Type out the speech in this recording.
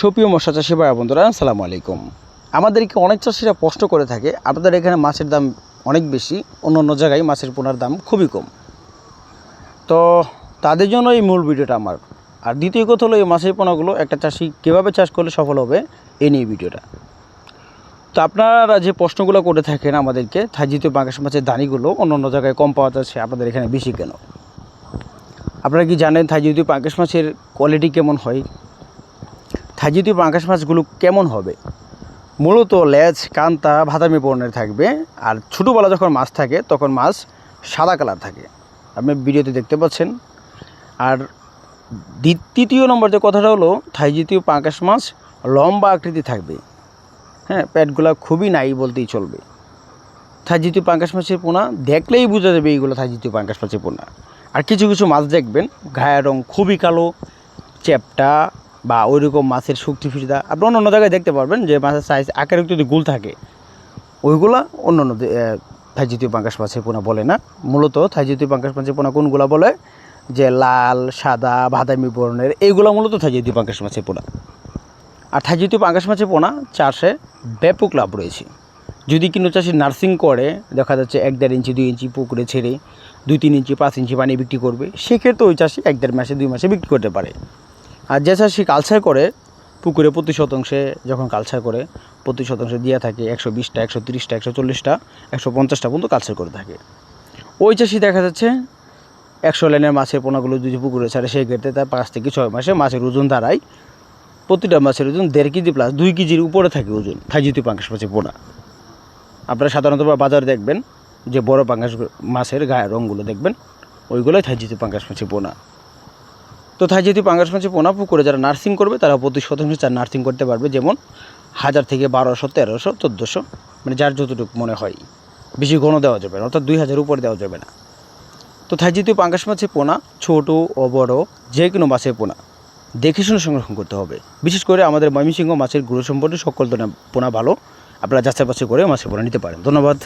সুপ্রিয় মশা চাষি ভাই, বন্ধুরা, আসসালামু আলাইকুম। আমাদেরকে অনেক চাষিরা প্রশ্ন করে থাকে, আপনাদের এখানে মাছের দাম অনেক বেশি, অন্য অন্য জায়গায় মাছের পোনার দাম খুবই কম। তো তাদের জন্য এই মূল ভিডিওটা আমার। আর দ্বিতীয় কথা হলো, এই মাছের পোনাগুলো একটা চাষি কীভাবে চাষ করলে সফল হবে এই নিয়ে ভিডিওটা। তো আপনারা যে প্রশ্নগুলো করে থাকেন আমাদেরকে থাজিত বাংলাদেশ মাছের দানিগুলো অন্য অন্য জায়গায় কম পাওয়া যাচ্ছে, আপনাদের এখানে বেশি কেন? আপনারা কি জানেন থাইজিত পাঙ্কাশ মাছের কোয়ালিটি কেমন হয়? থাইজিত পাঙ্কাশ মাছগুলো কেমন হবে? মূলত লেজ, কান্তা ভাদামি বর্ণের থাকবে। আর ছোটোবেলা যখন মাছ থাকে, তখন মাছ সাদা কালার থাকে। আপনি ভিডিওতে দেখতে পাচ্ছেন। আর তৃতীয় নম্বর যে কথাটা হলো থাইজিতীয় পাঙ্কাশ মাছ লম্বা আকৃতি থাকবে। হ্যাঁ প্যাটগুলো খুবই নাই বলতেই চলবে। থাইজিতীয় পাঙ্কাশ মাছের পোনা দেখলেই বোঝা যাবে এইগুলো থাইজিতীয় পাঙ্কাশ মাছের পোনা। আর কিছু কিছু মাছ দেখবেন ঘায়ের রং খুবই কালো, চ্যাপটা বা ওই রকম মাছের শক্তি ফিসিদা আপনি অন্য অন্য জায়গায় দেখতে পারবেন যে মাছের সাইজ আকারে যদি গুল থাকে, ওইগুলা অন্য অন্য থাইজিতীয় পাঙ্কাশ মাছের পোনা বলে না। মূলত থাইজিতীয় পাঙ্কাশ মাছের পোনা কোনগুলা বলে? যে লাল, সাদা, বাদামি বর্ণের, এইগুলো মূলত থাইজিতীয় পাঙ্কাশ মাছের পোনা। আর থাইজিতীয় পাঙ্কাশ মাছের পোনা চাষে ব্যাপক লাভ রয়েছে। যদি কিনো চাষি নার্সিং করে, দেখা যাচ্ছে এক দেড় ইঞ্চি, দুই ইঞ্চি পুকুরে ছেড়ে, দুই তিন ইঞ্চি, পাঁচ ইঞ্চি পানি বিক্রি করবে, সেক্ষেত্রে ওই চাষি এক দেড় মাসে, দুই মাসে বিক্রি করতে পারে। আর যে চাষি কালচার করে, পুকুরে প্রতি শতাংশে, যখন কালচার করে, প্রতি শতাংশে দিয়ে থাকে একশো বিশটা, একশো তিরিশটা, একশো চল্লিশটা, একশো পঞ্চাশটা পর্যন্ত কালচার করে থাকে। ওই চাষি দেখা যাচ্ছে, একশো লাইনের মাছের পোনাগুলো যদি পুকুরে ছাড়ে সেই ক্ষেত্রে তার পাঁচ থেকে ছয় মাসে মাছের ওজন দাঁড়ায়। প্রতিটা মাছের ওজন দেড় কেজি প্লাস দুই কেজির উপরে থাকে ওজন থাইজিতি পাঙ্কাশ মাছের পোনা। আপনারা সাধারণত বাজারে দেখবেন, যে বড় পাঙ্কাশ মাছের গায়ের রঙগুলো দেখবেন, ওইগুলোই থাইজিতি পাঙ্কাশ মাছের পোনা। তো থাইজিতি পাঙ্কাশ মাছের পোনা পুকুরে যারা নার্সিং করবে, তারা প্রতি শতাংশ চার নার্সিং করতে পারবে, যেমন হাজার থেকে বারোশো, তেরোশো, চোদ্দোশো মানে যার যতটুকু মনে হয়। বেশি ঘন দেওয়া যাবে না, অর্থাৎ দুই হাজার উপরে দেওয়া যাবে না। তো তাই থাইজিতীয় পাঙ্কাশ মাছের পোনা, ছোট ও বড়, যে কোনো মাছের পোনা, দেখে শুনে সংরক্ষণ করতে হবে। বিশেষ করে আমাদের ময়মনসিংহ মাছের গুরু সম্পর্কে সকল ধরনের পোনা ভালো, আপনারা যাচাই বাছাই করে মাছের পোনা নিতে পারেন। ধন্যবাদ।